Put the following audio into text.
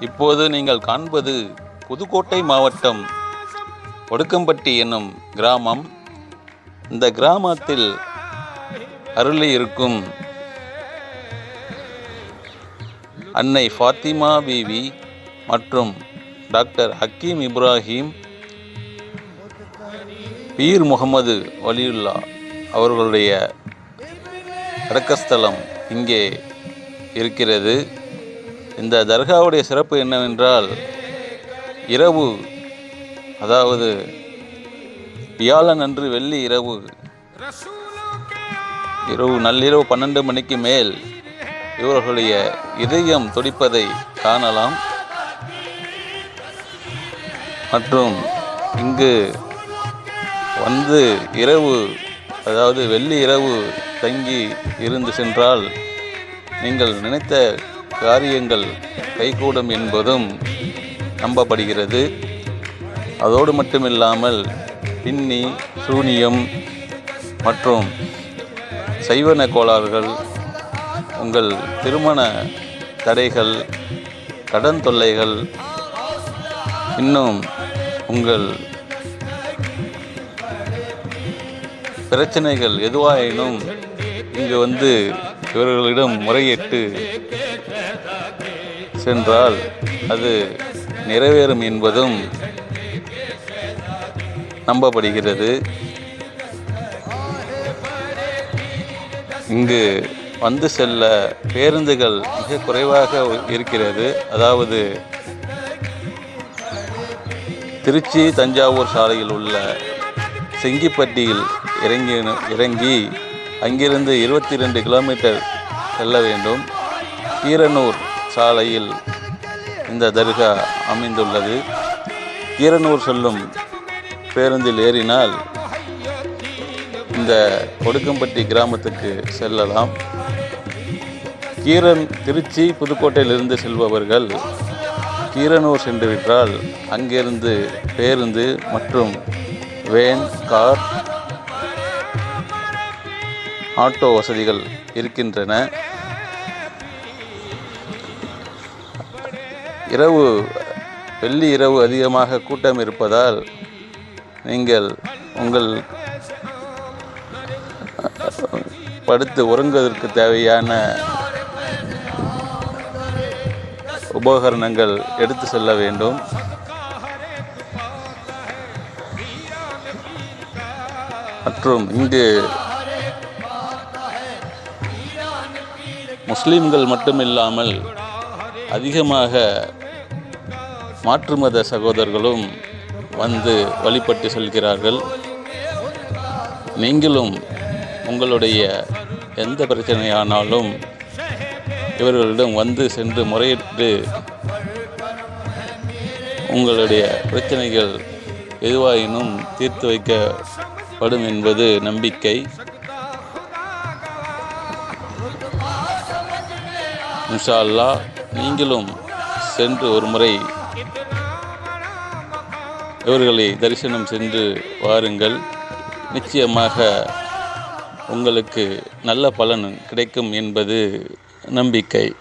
இப்போது நீங்கள் காண்பது புதுக்கோட்டை மாவட்டம் ஒடுக்கம்பட்டி என்னும் கிராமம். இந்த கிராமத்தில் அருளி இருக்கும் அன்னை ஃபாத்திமா பீவி மற்றும் டாக்டர் ஹக்கீம் இப்ராஹிம் பீர் முகமது வலியுல்லா அவர்களுடைய அடக்கஸ்தலம் இங்கே இருக்கிறது. இந்த தர்காவுடைய சிறப்பு என்னவென்றால் இரவு அதாவது வியாழன் அன்று வெள்ளி இரவு இரவு நள்ளிரவு பன்னெண்டு மணிக்கு மேல் இவர்களுடைய இதயம் துடிப்பதை காணலாம். மற்றும் இங்கு வந்து இரவு அதாவது வெள்ளி இரவு தங்கி இருந்து சென்றால் நீங்கள் நினைத்த காரியங்கள் கைகூடும் என்பதும் நம்பப்படுகிறது. அதோடு மட்டுமில்லாமல் பின்னி சூனியம் மற்றும் சைவன கோளாறுகள் உங்கள் திருமண தடைகள் கடன் தொல்லைகள் இன்னும் உங்கள் பிரச்சனைகள் எதுவாயினும் இங்கு வந்து இவர்களிடம் முறையிட்டு சென்றால் அது நிறைவேறும் என்பதும் நம்பப்படுகிறது. இங்கு வந்து செல்ல பேருந்துகள் மிக குறைவாக இருக்கிறது. அதாவது திருச்சி தஞ்சாவூர் சாலையில் உள்ள செங்கிப்பட்டியில் இறங்கி இறங்கி அங்கிருந்து இருபத்தி ரெண்டு கிலோமீட்டர் செல்ல வேண்டும். கீரனூர் சாலையில் இந்த தர்கா அமைந்துள்ளது. கீரனூர் செல்லும் பேருந்தில் ஏறினால் இந்த கொடுக்கம்பட்டி கிராமத்துக்கு செல்லலாம். கீரன் திருச்சி புதுக்கோட்டையிலிருந்து செல்பவர்கள் கீரனூர் சென்றுவிட்டால் அங்கிருந்து பேருந்து மற்றும் வேன் கார் ஆட்டோ வசதிகள் இருக்கின்றன. இரவு வெள்ளி இரவு அதிகமாக கூட்டம் இருப்பதால் நீங்கள் உங்கள் படுத்து உறங்குவதற்கு தேவையான உபகரணங்கள் எடுத்து செல்ல வேண்டும். மற்றும் இங்கு முஸ்லிம்கள் மட்டுமில்லாமல் அதிகமாக மாற்று மத சகோதரர்களும் வந்து வழிபட்டு செல்கிறார்கள். நீங்களும் உங்களுடைய எந்த பிரச்சனையானாலும் இவர்களிடம் வந்து சென்று முறையிட்டு உங்களுடைய பிரச்சனைகள் எதுவாயினும் தீர்த்து வைக்கப்படும் என்பது நம்பிக்கை. இன்ஷா அல்லாஹ் நீங்களும் சென்று ஒரு முறை இவர்களை தரிசனம் சென்று வாருங்கள். நிச்சயமாக உங்களுக்கு நல்ல பலன் கிடைக்கும் என்பது நம்பிக்கை.